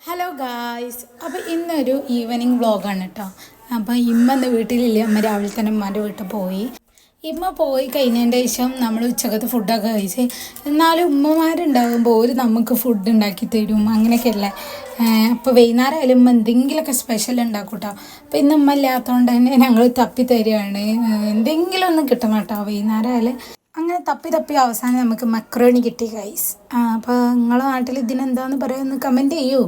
Hello guys അപ്പോൾ ഇന്നൊരു evening വ്ളോഗാണ് കേട്ടോ അപ്പോൾ ഇമ്മ ഇന്ന് വീട്ടിലില്ല. അമ്മ രാവിലെ തന്നെ ഉമ്മാന്റെ വീട്ടിൽ പോയി. ഇമ്മ പോയി കഴിഞ്ഞതിന്റെ ശേഷം നമ്മൾ ഉച്ചക്കത്തെ ഫുഡൊക്കെ കഴിച്ച് എന്നാലും ഉമ്മമാരുണ്ടാകുമ്പോൾ ഒരു നമുക്ക് ഫുഡ് ഉണ്ടാക്കി തരും. അങ്ങനെയൊക്കെ അല്ലേ അപ്പോൾ വൈകുന്നേരം ആയാലും ഉമ്മ എന്തെങ്കിലുമൊക്കെ സ്പെഷ്യൽ ഉണ്ടാക്കും കേട്ടോ അപ്പോൾ ഇന്ന് ഉമ്മ ഇല്ലാത്തതുകൊണ്ട് തന്നെ ഞങ്ങൾ തപ്പി തരികയാണ്. എന്തെങ്കിലും ഒന്നും കിട്ടണം കേട്ടോ വൈകുന്നേരം ആയാലും അങ്ങനെ തപ്പി തപ്പി അവസാനം നമുക്ക് മക്രോണി കിട്ടി ഗൈസ് അപ്പോൾ നിങ്ങളെ നാട്ടിൽ ഇതിനെന്താന്ന് പറയുമെന്ന് കമന്റ് ചെയ്യൂ.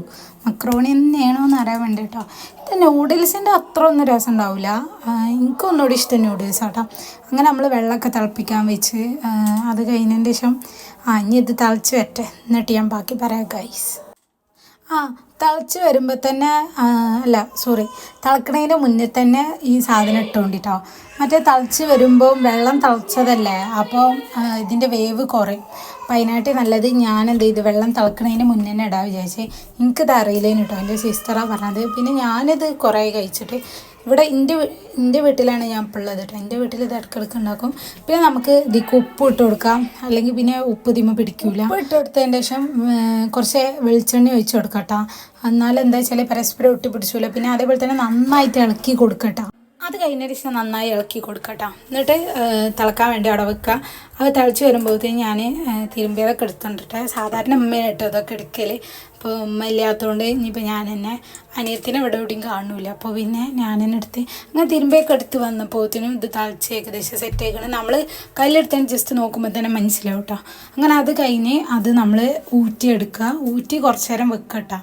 മക്രോണി തന്നെയാണോ എന്ന് അറിയാൻ വേണ്ടി കേട്ടോ ഇത് നൂഡിൽസിന്റെ അത്ര ഒന്നും രസം ഉണ്ടാവില്ല എനിക്കൊന്നുകൂടി ഇഷ്ടം നൂഡിൽസ് കേട്ടോ അങ്ങനെ നമ്മൾ വെള്ളമൊക്കെ തിളപ്പിക്കാൻ വെച്ച് അത് കഴിഞ്ഞതിന് ശേഷം ആ ഇനി ഇത് തിളച്ച് വരട്ടെ. എന്നിട്ട് ഞാൻ ബാക്കി പറയാം ഗൈസ് ആ തിളച്ച് വരുമ്പോൾ തന്നെ അല്ല സോറി തിളക്കണതിന് മുന്നേ തന്നെ ഈ സാധനം ഇട്ടുകൊണ്ടിട്ടോ മറ്റേ തിളച്ച് വരുമ്പോൾ വെള്ളം തിളച്ചതല്ലേ? അപ്പോൾ ഇതിന്റെ വേവ് കുറയും. അപ്പോൾ അതിനായിട്ട് നല്ലത് ഞാൻ എന്ത് ചെയ്തു വെള്ളം തിളക്കണതിന് മുന്നേ തന്നെ ഇടാൻ വിചാരിച്ചേ. എനിക്കിത് അറിയില്ലേന് കേട്ടോ എന്റെ സിസ്റ്ററാണ് പറഞ്ഞത്. പിന്നെ ഞാനിത് കുറേ കഴിച്ചിട്ട് ഇവിടെ എന്റെ എന്റെ വീട്ടിലാണ് ഞാൻ ഇപ്പോൾ ഉള്ളത് കേട്ടോ എന്റെ വീട്ടിൽ ഇത് ഇടയ്ക്കിടയ്ക്ക് ഉണ്ടാക്കും. പിന്നെ നമുക്ക് ഇതിക്ക് ഉപ്പ് ഇട്ട് കൊടുക്കാം. അല്ലെങ്കിൽ പിന്നെ ഉപ്പ് തിമ്മ പിടിക്കൂല. ഉപ്പ് ഇട്ട് കൊടുത്തതിന് ശേഷം കുറച്ച് വെളിച്ചെണ്ണ ഒഴിച്ച് കൊടുക്കാം കേട്ടോ എന്താ വെച്ചാൽ പരസ്പരം ഒട്ടി പിടിച്ചൂല പിന്നെ അതേപോലെ തന്നെ നന്നായിട്ട് ഇളക്കി കൊടുക്കട്ടോ. അത് കഴിഞ്ഞതിന് ശേഷം നന്നായി ഇളക്കി കൊടുക്കട്ടോ. എന്നിട്ട് തിളക്കാൻ വേണ്ടി അവിടെ വെക്കുക. അത് തിളച്ച് വരുമ്പോഴത്തേക്കും ഞാൻ തിരുമ്പിയതൊക്കെ എടുത്തോണ്ടിട്ടെ സാധാരണ ഉമ്മയായിട്ട് അതൊക്കെ എടുക്കൽ അപ്പോൾ ഉമ്മ ഇല്ലാത്തതുകൊണ്ട് ഇനിയിപ്പോൾ ഞാൻ തന്നെ അനിയത്തിനെ ഇവിടെ എവിടെയും കാണൂല. അപ്പോൾ പിന്നെ ഞാൻ തന്നെ എടുത്ത് അങ്ങനെ തിരുമ്പിയൊക്കെ എടുത്ത് വന്നപ്പോഴത്തേനും ഇത് തിളച്ച് ഏകദേശം സെറ്റ് ആയിക്കണം. നമ്മൾ കല്ലെടുത്തതിന് ജസ്റ്റ് നോക്കുമ്പോൾ തന്നെ മനസ്സിലാവും കേട്ടോ അങ്ങനെ അത് കഴിഞ്ഞ് അത് നമ്മൾ ഊറ്റിയെടുക്കുക ഊറ്റി കുറച്ച് നേരം വെക്കട്ടോ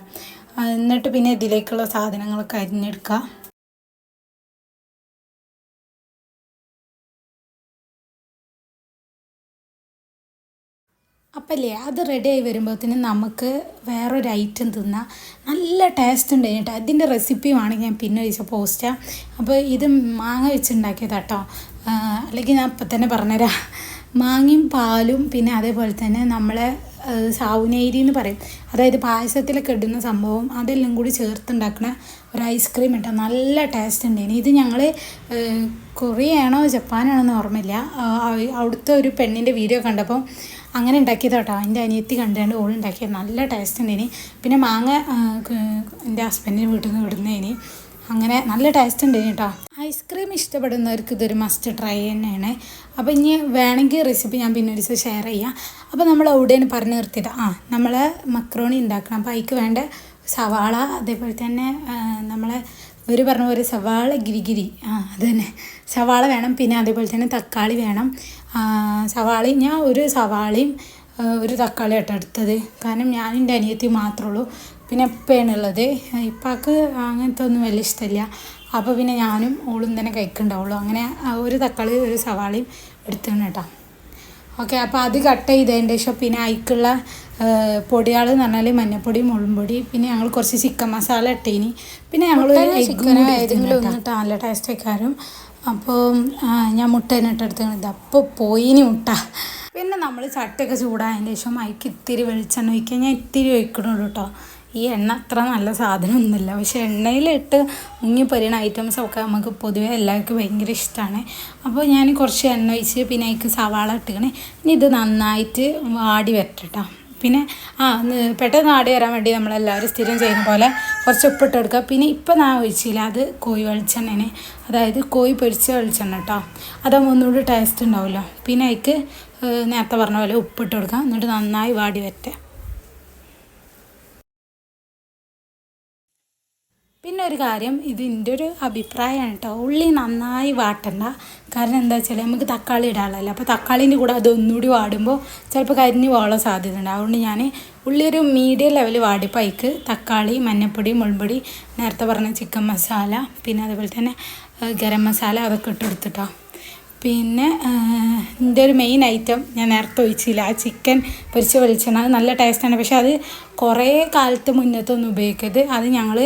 എന്നിട്ട് പിന്നെ ഇതിലേക്കുള്ള സാധനങ്ങളൊക്കെ അരിഞ്ഞെടുക്കുക. അപ്പല്ലേ അത് റെഡി ആയി വരുമ്പോഴത്തേനും നമുക്ക് വേറൊരു ഐറ്റം തിന്നാം. നല്ല ടേസ്റ്റ് ഉണ്ട് കേട്ടോ. അതിന്റെ റെസിപ്പിയുമാണ് ഞാൻ പിന്നെ ഒഴിച്ച പോസ്റ്റ് അപ്പോൾ ഇത് മാങ്ങ വെച്ചുണ്ടാക്കിയത് കേട്ടോ അല്ലെങ്കിൽ ഞാൻ ഇപ്പം തന്നെ പറഞ്ഞുതരാം. മാങ്ങയും പാലും പിന്നെ അതേപോലെ തന്നെ നമ്മളെ സാവുനേരി എന്ന് പറയും. അതായത് പായസത്തിലൊക്കെ ഇടുന്ന സംഭവം അതെല്ലാം കൂടി ചേർത്തുണ്ടാക്കുന്ന ഒരു ഐസ്ക്രീം ഇട്ട നല്ല ടേസ്റ്റ് ഉണ്ടായിന് ഇത് ഞങ്ങൾ കൊറിയ ആണോ ജപ്പാനാണോ എന്ന് ഓർമ്മയില്ല. അവിടുത്തെ ഒരു പെണ്ണിന്റെ വീഡിയോ കണ്ടപ്പോൾ അങ്ങനെ ഉണ്ടാക്കിയത് കേട്ടോ. എന്റെ അനിയത്തി കണ്ടുകൊണ്ട് ഓൾ ഉണ്ടാക്കിയത്. നല്ല ടേസ്റ്റ് ഉണ്ടേനി പിന്നെ മാങ്ങ എന്റെ ഹസ്ബൻഡിന്റെ വീട്ടിൽ നിന്ന് വിടുന്നതിന്. അങ്ങനെ നല്ല ടേസ്റ്റ് ഉണ്ട് കേട്ടോ. ഐസ്ക്രീം ഇഷ്ടപ്പെടുന്നവർക്ക് ഇതൊരു മസ്റ്റ് ട്രൈ തന്നെയാണ്. അപ്പോൾ ഇനി വേണമെങ്കിൽ റെസിപ്പി ഞാൻ പിന്നെ ഒരു ദിവസം ഷെയർ ചെയ്യാം. അപ്പോൾ നമ്മൾ എവിടെയാണ് പറഞ്ഞു നിർത്തിയിട്ട് ആ നമ്മൾ മക്രോണി ഉണ്ടാക്കണം. അപ്പോൾ അതിക്ക് വേണ്ട സവാള അതേപോലെ തന്നെ നമ്മളെ ഇവർ പറഞ്ഞ പോലെ സവാള ഗിരിഗിരി. ആ അത് തന്നെ സവാള വേണം പിന്നെ അതേപോലെ തന്നെ തക്കാളി വേണം. സവാളി സവാളയും ഞാൻ ഒരു സവാളയും ഒരു തക്കാളി ആട്ടോ എടുത്തത്. കാരണം ഞാൻ എന്റെ അനിയത്തി മാത്രമേ ഉള്ളൂ. പിന്നെ ഉപ്പയാണുള്ളത് ഇപ്പാക്ക് അങ്ങനത്തെ ഒന്നും വലിയ ഇഷ്ടമില്ല. അപ്പോൾ പിന്നെ ഞാനും ഓളും തന്നെ കഴിക്കുന്നുണ്ടാവുള്ളൂ അങ്ങനെ ഒരു തക്കാളി ഒരു സവാളയും എടുത്താണ് കേട്ടോ. ഓക്കെ അപ്പോൾ അത് കട്ട് ചെയ്തതിന്റെ ശേഷം പിന്നെ അതിക്കുള്ള പൊടികൾ എന്ന് പറഞ്ഞാൽ മഞ്ഞപ്പൊടി മുളമ്പൊടി പിന്നെ ഞങ്ങൾ കുറച്ച് ചിക്കൻ മസാല ഇട്ടേനി. പിന്നെ ഞങ്ങൾ ഏതെങ്കിലും ഒന്നിട്ട് നല്ല ടേസ്റ്റ് വെക്കാരും അപ്പോൾ ഞാൻ മുട്ട ഇട്ടെടുത്ത് അപ്പോൾ പോയിനി മുട്ട. പിന്നെ നമ്മൾ ചട്ടയൊക്കെ ചൂടായതിന്റെ ശേഷം അതിക്ക് ഇത്തിരി വെളിച്ചെണ്ണ ഒഴിക്കുക ഞാൻ ഇത്തിരി ഒഴിക്കണുള്ളൂ കേട്ടോ. ഈ എണ്ണ അത്ര നല്ല സാധനമൊന്നുമില്ല. പക്ഷേ എണ്ണയിലിട്ട് മുങ്ങി ഐറ്റംസ് ഒക്കെ നമുക്ക് പൊതുവേ എല്ലാവർക്കും ഭയങ്കര ഇഷ്ടമാണ് അപ്പോൾ ഞാൻ കുറച്ച് എണ്ണ ഒഴിച്ച് പിന്നെ അതിക്ക് സവാള ഇട്ടുകണേ ഇനി ഇത് നന്നായിട്ട് വാടി വരട്ടെ പിന്നെ ആ പെട്ടെന്ന് ആടി വരാൻ വേണ്ടി നമ്മളെല്ലാവരും സ്ഥിരം ചെയ്യുന്ന പോലെ കുറച്ച് ഉപ്പിട്ട് കൊടുക്കുക. പിന്നെ ഇപ്പം ഞാൻ ഒഴിച്ചില്ല അത് കോഴി വെളിച്ചെണ്ണേനെ അതായത് കോഴി പൊരിച്ച വെളിച്ചെണ്ണ കേട്ടോ അതാകുമ്പോൾ ഒന്നുകൂടി ടേസ്റ്റ് ഉണ്ടാവുമല്ലോ. പിന്നെ അതിക്ക് നേരത്തെ പറഞ്ഞ പോലെ ഉപ്പിട്ട് കൊടുക്കുക. എന്നിട്ട് നന്നായി വാടി വരട്ടെ. പിന്നെ ഒരു കാര്യം ഇത് ഒരു അഭിപ്രായമാണ് കേട്ടോ ഉള്ളി നന്നായി വാട്ടണ്ട. കാരണം എന്താ വെച്ചാൽ നമുക്ക് തക്കാളി ഇടാനുള്ളതല്ലേ. അപ്പോൾ തക്കാളീന്റെ കൂടെ അത് ഒന്നുകൂടി വാടുമ്പോൾ ചിലപ്പോൾ കരിഞ്ഞു പോകാനുള്ള സാധ്യത ഉണ്ട് അതുകൊണ്ട് ഞാൻ ഉള്ളി ഒരു മീഡിയം ലെവൽ വാടിയപ്പോൾ അതിക്ക് തക്കാളി മഞ്ഞൾപ്പൊടി മുൾപ്പൊടി നേരത്തെ പറഞ്ഞ ചിക്കൻ മസാല പിന്നെ അതുപോലെ തന്നെ ഗരം മസാല അതൊക്കെ ഇട്ട് കൊടുത്തിട്ടോ. പിന്നെ എന്റെ ഒരു മെയിൻ ഐറ്റം ഞാൻ നേരത്തെ ഒഴിച്ചില്ല. ആ ചിക്കൻ പൊരിച്ച് വെളിച്ചെണ്ണ അത് നല്ല ടേസ്റ്റാണ് പക്ഷേ അത് കുറേ കാലത്ത് മുന്നത്തൊന്നും ഉപയോഗിക്കരുത്. അത് ഞങ്ങൾ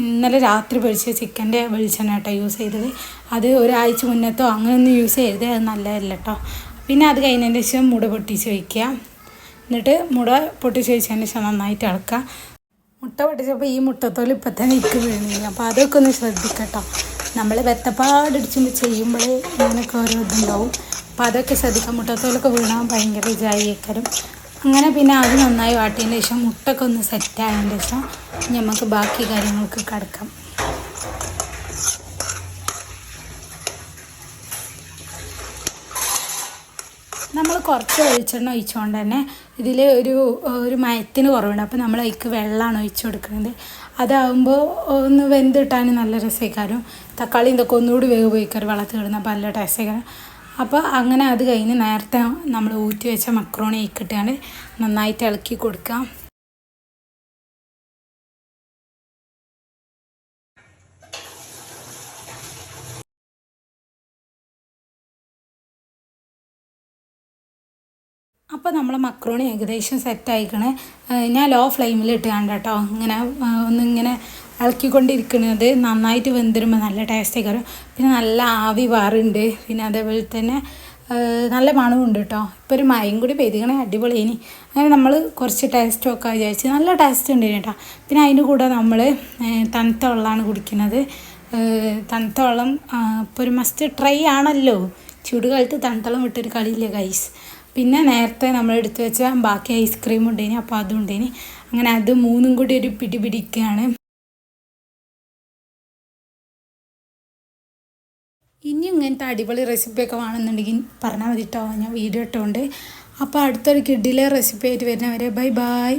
ഇന്നലെ രാത്രി പൊരിച്ച ചിക്കന്റെ വെളിച്ചെണ്ണ കേട്ടോ യൂസ് ചെയ്തത്. അത് ഒരാഴ്ച മുന്നത്തോ അങ്ങനെയൊന്നും യൂസ് ചെയ്തത്. അത് നല്ലതല്ല കേട്ടോ. പിന്നെ അത് കഴിഞ്ഞതിന് ശേഷം മുട പൊട്ടിച്ച് വയ്ക്കുക എന്നിട്ട് മുട പൊട്ടിച്ച് വെച്ചതിന് ശേഷം നന്നായിട്ട് ഇളക്കുക. മുട്ട പൊട്ടിച്ചപ്പോൾ ഈ മുട്ടത്തോൽ ഇപ്പം തന്നെ ഇക്ക് വീണില്ല അപ്പോൾ അതൊക്കെ ഒന്ന് ശ്രദ്ധിക്കട്ടോ. നമ്മൾ വെത്തപ്പാടിടിച്ചുമ്പോൾ ചെയ്യുമ്പോഴേ ഇങ്ങനെയൊക്കെ ഓരോ ഇതുണ്ടാവും അപ്പോൾ അതൊക്കെ ശ്രദ്ധിക്കാം മുട്ടത്തോലൊക്കെ വീണാൽ ഭയങ്കര ഇതായിരിക്കും അങ്ങനെ പിന്നെ അത് നന്നായി വാട്ടിയതിന് ശേഷം മുട്ടൊക്കെ ഒന്ന് സെറ്റ് ആയതിന് ശേഷം നമുക്ക് ബാക്കി കാര്യങ്ങൾക്ക് കിടക്കാം. നമ്മൾ കുറച്ച് വെളിച്ചെണ്ണ ഒഴിച്ചുകൊണ്ട് തന്നെ ഇതിൽ ഒരു ഒരു മയത്തിന് കുറവുണ്ട്. അപ്പോൾ നമ്മൾ അതിക്ക് വെള്ളമാണ് ഒഴിച്ചു കൊടുക്കുന്നത് അതാകുമ്പോൾ ഒന്ന് വെന്ത് കിട്ടാൻ നല്ല രസമായിക്കാരും തക്കാളി ഇതൊക്കെ ഒന്നുകൂടി വേവ് പോയിക്കാരും വെള്ളത്തിൽ ഇടുന്ന അപ്പോൾ നല്ല ടേസ്റ്റായിക്കാരും അപ്പോൾ അങ്ങനെ അത് കഴിഞ്ഞ് നേരത്തെ നമ്മൾ ഊറ്റി വെച്ച മക്രോണി ഇക്കിട്ടാണ് നന്നായിട്ട് ഇളക്കി കൊടുക്കാം അപ്പോൾ നമ്മൾ മക്രോണി ഏകദേശം സെറ്റ് ആയിക്കണേ. ഞാൻ ലോ ഫ്ലെയിമിൽ ഇട്ട് കണ്ട കേട്ടോ. ഇങ്ങനെ ഒന്നിങ്ങനെ ഇളക്കിക്കൊണ്ടിരിക്കുന്നത്. നന്നായിട്ട് വെന്തിരുമ്പോൾ നല്ല ടേസ്റ്റ് കയറും പിന്നെ നല്ല ആവി വാറുണ്ട്. പിന്നെ അതേപോലെ തന്നെ നല്ല മണമുണ്ട് കേട്ടോ ഇപ്പോൾ ഒരു മയം കൂടി പെയ്തിങ്ങനെ അടിപൊളി ഇനി അങ്ങനെ നമ്മൾ കുറച്ച് ടേസ്റ്റ് ഒക്കെ വിചാരിച്ച് നല്ല ടേസ്റ്റ് ഉണ്ട് കേട്ടോ പിന്നെ അതിന്റെ കൂടെ നമ്മൾ തണുത്ത വെള്ളമാണ് കുടിക്കുന്നത്. തണുത്ത വെള്ളം ഇപ്പോൾ ഒരു മസ്റ്റ് ട്രൈ ആണല്ലോ. ചൂടുകാലത്ത് തണുത്തളം വിട്ടൊരു കളിയില്ല ഗൈസ് പിന്നെ നേരത്തെ നമ്മൾ എടുത്തു വെച്ച ബാക്കി ഐസ്ക്രീം ഉണ്ടേനി അപ്പോൾ അതും ഉണ്ടേനി അങ്ങനെ അത് മൂന്നും കൂടി ഒരു പിടി പിടിക്കുകയാണ് ഇനിയും ഇങ്ങനത്തെ അടിപൊളി റെസിപ്പിയൊക്കെ വേണമെന്നുണ്ടെങ്കിൽ പറഞ്ഞാൽ മതി കേട്ടോ ഞാൻ വീഡിയോ ഇട്ടുകൊണ്ട് അപ്പോൾ അടുത്തൊരു കിഡിലെ റെസിപ്പി ആയിട്ട് വരുന്നവരെ ബൈ ബൈ